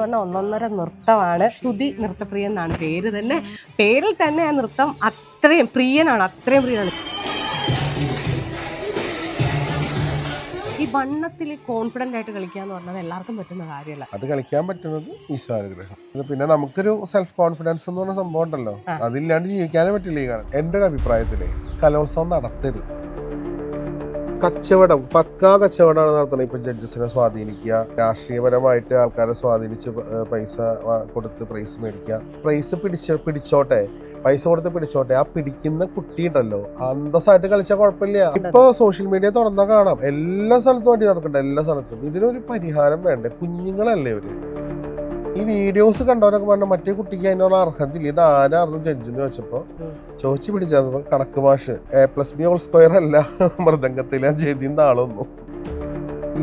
പറഞ്ഞാൽ ഒന്നൊന്നര നൃത്തമാണ്. സുതി നൃത്തപ്രിയ എന്നാണ് പേര് തന്നെ. പേരിൽ തന്നെ ആ നൃത്തം അത്രയും പ്രിയനാണ് അത്രയും പ്രിയനാണ്. ഈ വണ്ണത്തിൽ കോൺഫിഡന്റ് ആയിട്ട് കളിക്കുക എന്ന് പറഞ്ഞത് എല്ലാവർക്കും പറ്റുന്ന കാര്യമല്ല. അത് കളിക്കാൻ പറ്റുന്നത് ഈശ്വരാനുഗ്രഹം. ഇത് പിന്നെ നമുക്കൊരു സെൽഫ് കോൺഫിഡൻസ് എന്ന് പറഞ്ഞ സംഭവം ഉണ്ടല്ലോ. അതില്ലാണ്ട് ജീവിക്കാനേ പറ്റില്ല ഈ കാലം. എന്റെ ഒരു അഭിപ്രായത്തിൽ കലോത്സവം നടത്തരുത്. കച്ചവടം പക്കാ കച്ചവടമാണ് നടത്തുന്നത്. ഇപ്പൊ ജഡ്ജസിനെ സ്വാധീനിക്കുക രാഷ്ട്രീയപരമായിട്ട് ആൾക്കാരെ സ്വാധീനിച്ച് പൈസ കൊടുത്ത് പ്രൈസ് മേടിക്കുക. പ്രൈസ് പിടിച്ച പിടിച്ചോട്ടെ പൈസ കൊടുത്ത് പിടിച്ചോട്ടെ ആ പിടിക്കുന്ന കുട്ടി ഉണ്ടല്ലോ അന്തസ്സായിട്ട് കളിച്ചാൽ കുഴപ്പമില്ല. ഇപ്പൊ സോഷ്യൽ മീഡിയ തുറന്നാ കാണാം. എല്ലാ സ്ഥലത്തും വണ്ടി നടക്കണ്ട എല്ലാ സ്ഥലത്തും. ഇതിനൊരു പരിഹാരം വേണ്ടേ? കുഞ്ഞുങ്ങളല്ലേ ഇവർ? ഈ വീഡിയോസ് കണ്ടവരൊക്കെ പറഞ്ഞ മറ്റേ കുട്ടിക്ക് അതിനുള്ള അർഹതയില്ല. ഇത് ആരായിരുന്നു ജഡ്ജിന് വെച്ചപ്പോ ഉം. ചോദിച്ചു പിടിച്ചത് കണക്ക് മാഷ്. A plus B whole square അല്ല. മൃദംഗത്തിലെ ജതിന്റെ ആളൊന്നും.